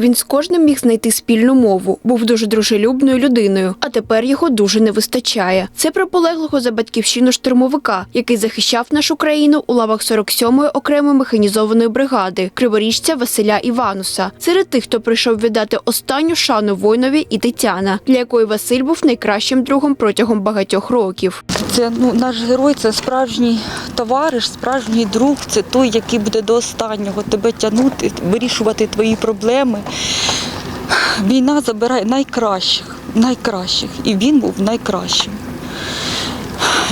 Він з кожним міг знайти спільну мову, був дуже дружелюбною людиною, а тепер його дуже не вистачає. Це про полеглого за батьківщину штурмовика, який захищав нашу країну у лавах 47-ї окремої механізованої бригади криворіжця Василя Івануса. Серед тих, хто прийшов віддати останню шану воїнові і Тетяна, для якої Василь був найкращим другом протягом багатьох років. Це ну наш герой, це справжній товариш, справжній друг. Це той, який буде до останнього тебе тягнути, вирішувати твої проблеми. Війна забирає найкращих, найкращих, і він був найкращим.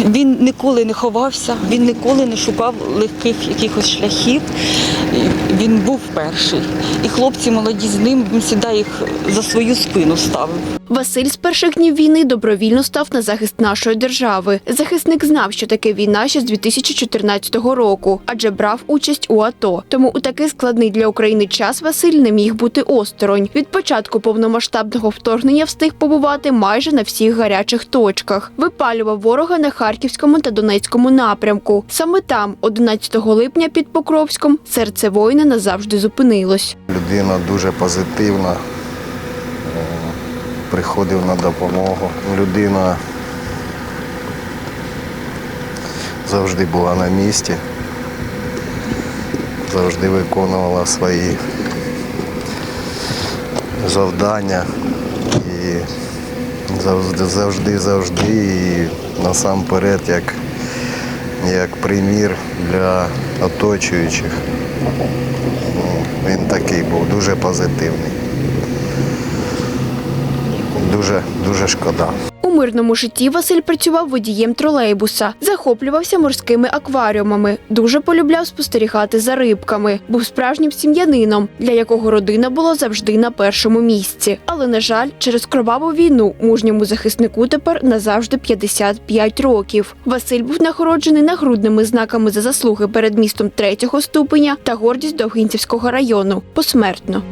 Він ніколи не ховався, він ніколи не шукав легких якихось шляхів. Він був перший. І хлопці молоді з ним, він завжди їх за свою спину ставив. Василь з перших днів війни добровільно став на захист нашої держави. Захисник знав, що таке війна ще з 2014 року, адже брав участь у АТО. Тому у такий складний для України час Василь не міг бути осторонь. Від початку повномасштабного вторгнення встиг побувати майже на всіх гарячих точках. Випалював ворога на Харківському та Донецькому напрямку. Саме там, 11 липня під Покровськом, серце воїна назавжди зупинилось. Людина дуже позитивна, приходив на допомогу. Людина завжди була на місці, завжди виконувала свої завдання і завжди, завжди, завжди і насамперед як, як примір для оточуючих. Він такий був дуже позитивний. Дуже, дуже шкода. У мирному житті Василь працював водієм тролейбуса, захоплювався морськими акваріумами, дуже полюбляв спостерігати за рибками, був справжнім сім'янином, для якого родина була завжди на першому місці. Але, на жаль, через кроваву війну мужньому захиснику тепер назавжди 55 років. Василь був нагороджений нагрудними знаками за заслуги перед містом третього ступеня та гордість Довгинцівського району посмертно.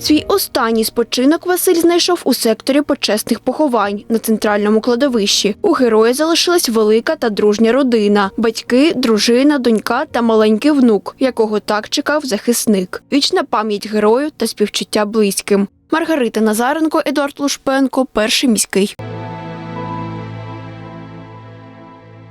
Свій останній спочинок Василь знайшов у секторі почесних поховань на центральному кладовищі. У героя залишилась велика та дружня родина: батьки, дружина, донька та маленький внук, якого так чекав захисник. Вічна пам'ять герою та співчуття близьким. Маргарита Назаренко, Едуард Лушпенко, перший міський.